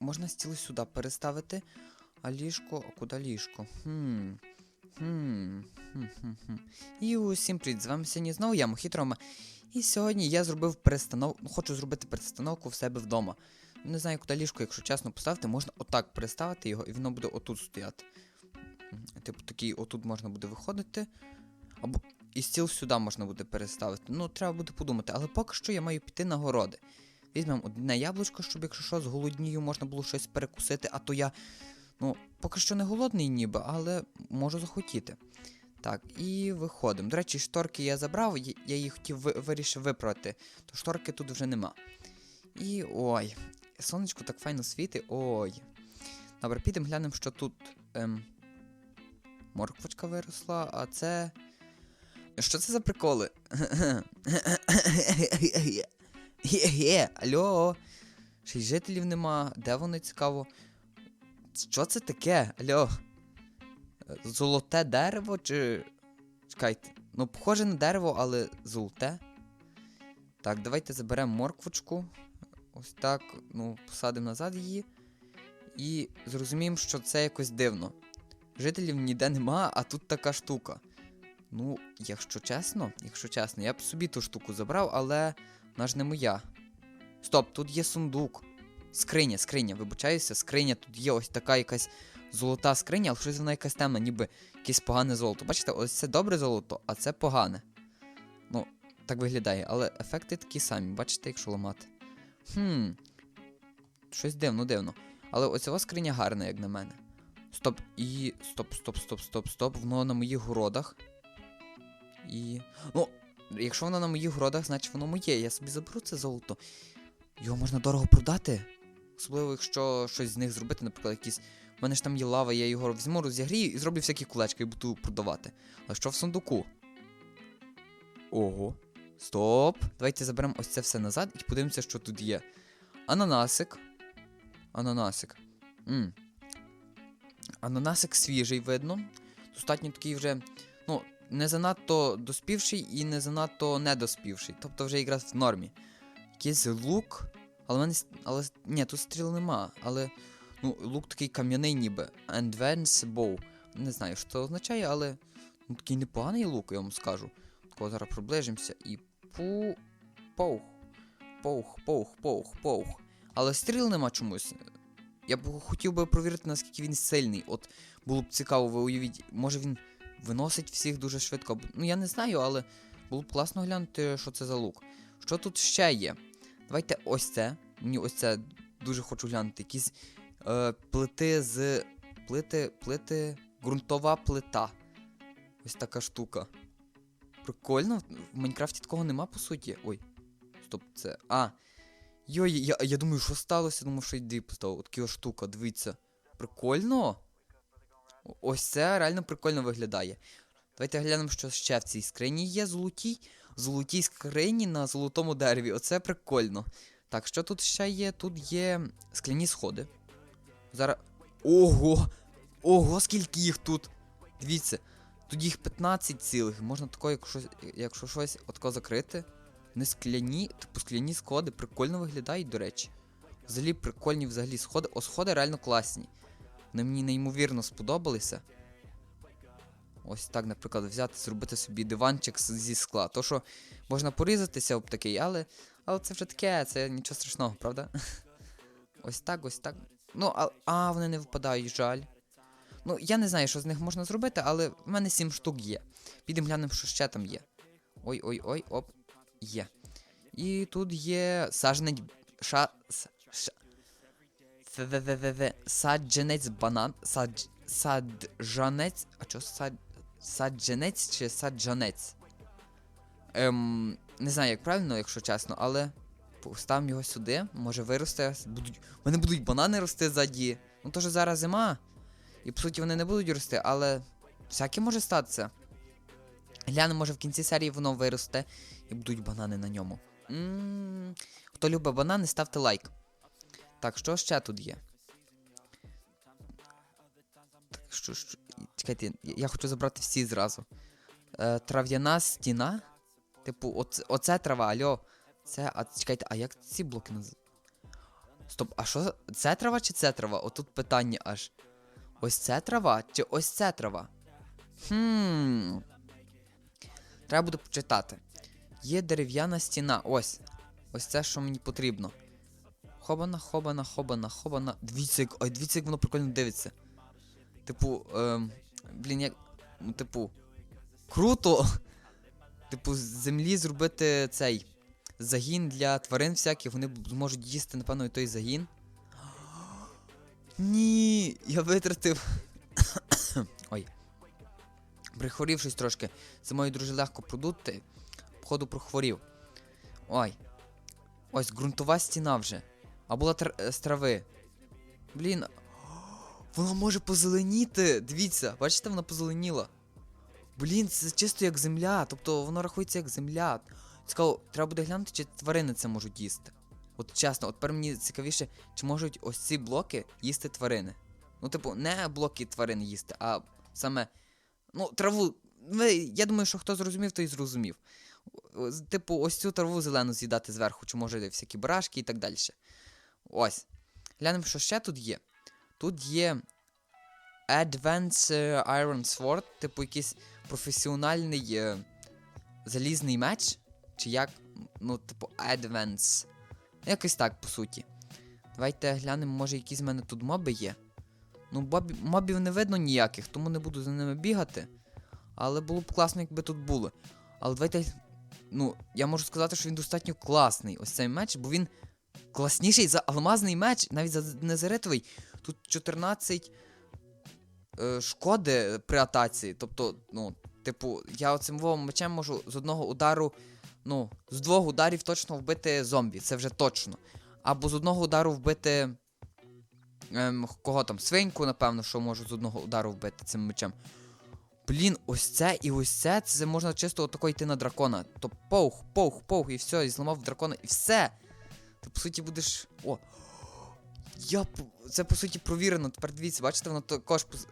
можна стіл сюди переставити. А ліжко, а куди ліжко? Хм. Хм. Хм. І усім привіт, з вами сьогодні знову я, Мохітрома. І сьогодні я зробив перестановку, хочу зробити перестановку в себе вдома. Не знаю, куди ліжко, якщо чесно, поставити, можна отак переставити його, і воно буде отут стояти. Типу, такий отут можна буде виходити. Або і стіл сюди можна буде переставити. Ну, треба буде подумати, але поки що я маю піти на городи. Візьмемо одне яблучко, щоб якщо що, з голоднію можна було щось перекусити, а то я. Ну, поки що не голодний ніби, але можу захотіти. Так, і виходимо. До речі, шторки я забрав, я я їх хотів вирішив випрати, то шторки тут вже нема. І ой, сонечко так файно світить. Ой. Добре, підемо глянемо, що тут. Ем, морквочка виросла, а це. Що це за приколи? Ге-ге, алло. Ще й жителів нема. Де вони цікаво? Що це таке? Алло? Золоте дерево чи. Чекайте. Ну, похоже на дерево, але золоте. Так, давайте заберемо морквочку. Ось так, ну, посадимо назад її. І зрозуміємо, що це якось дивно. Жителів ніде нема, а тут така штука. Ну, якщо чесно, якщо чесно, я б собі ту штуку забрав, але вона ж не моя. Стоп, тут є сундук. Скриня, скриня, вибачаюся, скриня, тут є ось така якась золота скриня, але щось вона якась темна, ніби якесь погане золото. Бачите, ось це добре золото, а це погане. Ну, так виглядає, але ефекти такі самі, бачите, якщо ламати. Хм. Щось дивно, дивно. Але оця скриня гарна, як на мене. Стоп, і. Стоп, стоп, стоп, стоп, стоп. Воно на моїх городах. І. Ну, якщо воно на моїх городах, значить воно моє. Я собі заберу це золото. Його можна дорого продати. Особливо, якщо щось з них зробити, наприклад, якісь. У мене ж там є лава, я його візьму, розігрію і зроблю всякі кулечки і буду продавати. А що в сундуку? Ого. Стоп. Давайте заберемо ось це все назад і подивимося, що тут є. Ананасик. Ананасик. М. Ананасик свіжий, видно. Достатньо такий вже. Ну, не занадто доспівший і не занадто недоспівший. Тобто вже якраз в нормі. Якийсь лук. Але мене. Але. Ні, тут стріл нема. Але. Ну, лук такий кам'яний ніби. Advance bow. Не знаю, що це означає, але. Ну, такий непоганий лук, я вам скажу. Такого зараз приближимося і. Пу. Паух. Паух, паух, паух, паух. Але стріл нема чомусь. Я б хотів би провірити, наскільки він сильний. От було б цікаво, ви уявіть, може він виносить всіх дуже швидко. Ну я не знаю, але було б класно глянути, що це за лук. Що тут ще є? Давайте ось це. Мені ось це дуже хочу глянути. Якісь е, плити з. Плити. Плити. Ґрунтова плита. Ось така штука. Прикольно. В Майнкрафті такого нема, по суті. Ой. Стоп, це. А. Йой, я, я думаю, що сталося? Думав, що йди поставив. От штука, дивіться. Прикольно. Ось це реально прикольно виглядає. Давайте глянемо, що ще в цій скрині є золотій. Золотій скрині на золотому дереві. Оце прикольно. Так, що тут ще є? Тут є скляні сходи. Зараз. Ого! Ого, скільки їх тут! Дивіться, тут їх 15 цілих. Можна тако, якщо, якщо щось отако закрити. Не скляні, типу скляні сходи прикольно виглядають, до речі. Взагалі прикольні взагалі сходи. О, сходи реально класні. Вони мені неймовірно сподобалися. Ось так, наприклад, взяти, зробити собі диванчик зі скла. То, що можна порізатися об такий, але, але це вже таке, це нічого страшного, правда? Ось так, ось так. Ну, а, а вони не випадають, жаль. Ну, я не знаю, що з них можна зробити, але в мене 7 штук є. Підемо глянемо, що ще там є. Ой-ой-ой, оп. Є. І тут є сажнець. Ша. Фе-ве-ве-ве-ве. Саджанець банан. Садж. Саджанець. А що сад. Саджанець чи саджанець? Ем. Не знаю, як правильно, якщо чесно, але. Поставимо його сюди. Може виросте. Будуть. У мене будуть банани рости ззаді. Ну то ж зараз зима. І по суті вони не будуть рости, але. Всяке може статися. Глянемо, може в кінці серії воно виросте і будуть банани на ньому. м Хто любить банани, ставте лайк. Так, що ще тут є? Так, що, що... Чекайте, я- хочу забрати всі зразу. Е, трав'яна стіна. Типу, оце, оце трава, альо. Це, а чекайте, а як ці блоки називаються? Стоп, а що? Це трава чи це трава? Отут питання аж. Ось це трава чи ось це трава? Хм. Треба буде почитати. Є дерев'яна стіна. Ось. Ось це, що мені потрібно. Хобана, хобана, хобана, хобана. Дивіться, як, ой, дивіться, як воно прикольно дивиться. Типу, ем, блін, як. Ну, типу. Круто! Типу, з землі зробити цей загін для тварин всяких, вони зможуть їсти, напевно, і той загін. Ні, я витратив. Ой. Прихворів щось трошки. Зимою дуже легко продути. Походу прохворів. Ой. Ось ґрунтова стіна вже. А була тр... е, з трави. Блін. Вона може позеленіти. Дивіться, бачите, вона позеленіла. Блін, це чисто як земля. Тобто воно рахується як земля. Цікаво, треба буде глянути, чи тварини це можуть їсти. От чесно, от тепер мені цікавіше, чи можуть ось ці блоки їсти тварини. Ну, типу, не блоки тварин їсти, а саме. Ну, траву. Я думаю, що хто зрозумів, той зрозумів. Типу, ось цю траву зелену з'їдати зверху, чи може всякі барашки і так далі. Ось. Глянемо, що ще тут є. Тут є Advanced е, Iron Sword, типу якийсь професіональний е, залізний меч. Чи як? Ну, типу, Advance. Якось так, по суті. Давайте глянемо, може якісь в мене тут моби є. Ну, бобі, мобів не видно ніяких, тому не буду за ними бігати. Але було б класно, якби тут були. Але давайте. Ну, я можу сказати, що він достатньо класний, ось цей меч, бо він класніший за алмазний меч, навіть за незеритовий. Тут 14 е, шкоди при атаці. Тобто, ну, типу, я оцим вовим мечем можу з одного удару, ну, з двох ударів точно вбити зомбі, це вже точно. Або з одного удару вбити. Ем, кого там? Свиньку, напевно, що можу з одного удару вбити цим мечем. Блін, ось це і ось це, це можна чисто отако йти на дракона. То паух, паух, паух, і все, і зламав дракона, і все. Ти по суті будеш. О! Я це по суті провірено. Тепер дивіться, бачите, воно також поз...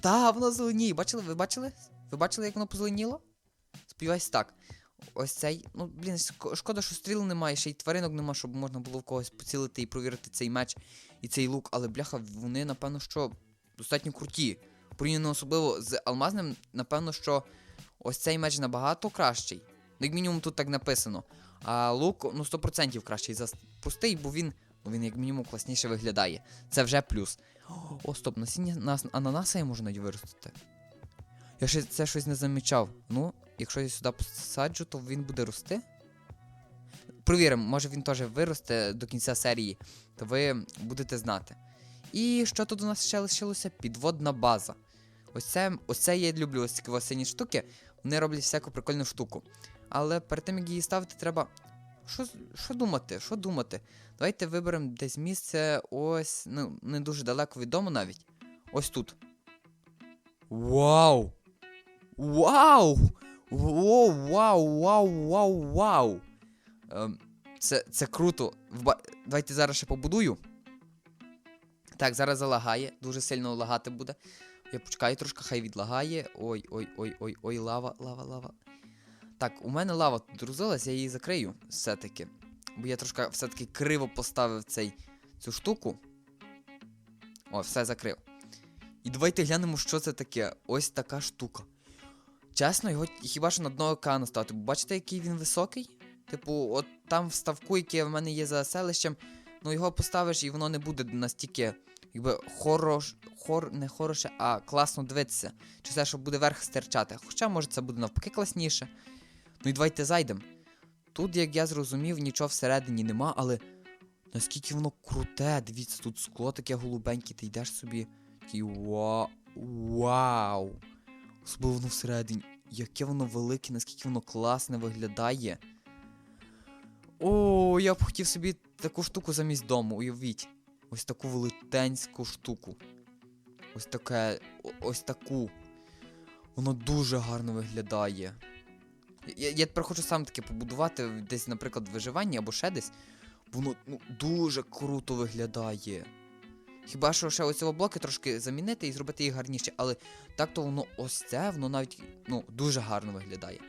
Та, воно зеленіє. Бачили? Ви бачили? Ви бачили, як воно позеленіло? Сподіваюсь, так. Ось цей. Ну, блін, шкода, що стріл немає, ще й тваринок нема, щоб можна було в когось поцілити і провірити цей меч і цей лук, але бляха, вони, напевно, що достатньо круті. Порівняно особливо з алмазним, напевно, що ось цей меч набагато кращий. Ну, як мінімум тут так написано. А лук, ну, 100% кращий за простий, бо він, він як мінімум класніше виглядає. Це вже плюс. О, стоп, насіння нас, ананаса я можу навіть виростити. Я ще це щось не замічав. Ну, якщо я сюди посаджу, то він буде рости. Провіримо, може він теж виросте до кінця серії, то ви будете знати. І що тут у нас ще лишилося? Підводна база. Ось це, ось це я люблю ось такі сині штуки. Вони роблять всяку прикольну штуку. Але перед тим, як її ставити, треба. Що, що думати? Що думати? Давайте виберемо десь місце ось, ну, не дуже далеко від дому навіть. Ось тут. Вау! Вау! Воу, вау, вау, вау, вау! Ем, це, це круто. Вба... Давайте зараз ще побудую. Так, зараз залагає, дуже сильно лагати буде. Я почекаю трошки, хай відлагає. Ой, ой, ой, ой, ой, лава, лава, лава. Так, у мене лава тут друзилась, я її закрию все-таки. Бо я трошки все-таки криво поставив цей, цю штуку. О, все закрив. І давайте глянемо, що це таке. Ось така штука. Чесно, його хіба що на дно океану ставити. Бачите, який він високий? Типу, от там в ставку, яке в мене є за селищем, ну його поставиш і воно не буде настільки, якби хорош, хор, не хороше, а класно дивитися. Чи це, що буде верх стирчати. Хоча, може, це буде навпаки класніше. Ну і давайте зайдемо. Тут, як я зрозумів, нічого всередині нема, але наскільки воно круте, дивіться, тут скло таке голубеньке, ти йдеш собі. Такий ва... Вау! Особливо воно всередині. Яке воно велике, наскільки воно класне виглядає. О, я б хотів собі таку штуку замість дому, уявіть. Ось таку велетенську штуку. Ось таке. Ось таку. Воно дуже гарно виглядає. Я, я тепер хочу сам таке побудувати десь, наприклад, в виживанні або ще десь. Воно ну, дуже круто виглядає. Хіба що ще оці блоки трошки замінити і зробити їх гарніше, але так то воно ось це, воно навіть ну, дуже гарно виглядає.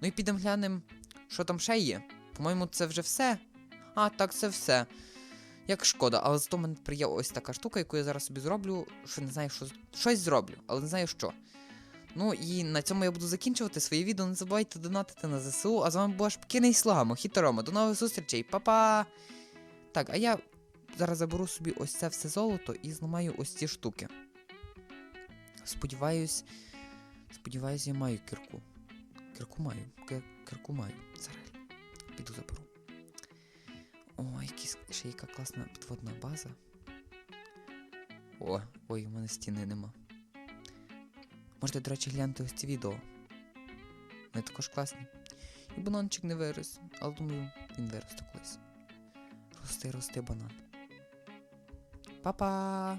Ну і підемо глянемо, що там ще є. По-моєму, це вже все. А, так, це все. Як шкода, але зато в мене є ось така штука, яку я зараз собі зроблю, що не знаю, що щось зроблю, але не знаю що. Ну і на цьому я буду закінчувати своє відео. Не забувайте донатити на ЗСУ. А з вами була Шпкіна Слага, Мохіто Рома. До нових зустрічей, Па-па! Так, а я зараз заберу собі ось це все золото і зламаю ось ці штуки. Сподіваюсь. Сподіваюсь, я маю кірку. Кірку маю. Кірку маю. Зараз піду заберу. О, якісь ще яка класна підводна база. О, ой, у мене стіни нема. Можете, до речі, глянути ось ці відео. Вони також класні. І бананчик не вирос, але думаю, він виросте колись. Рости, рости банан. Па-па!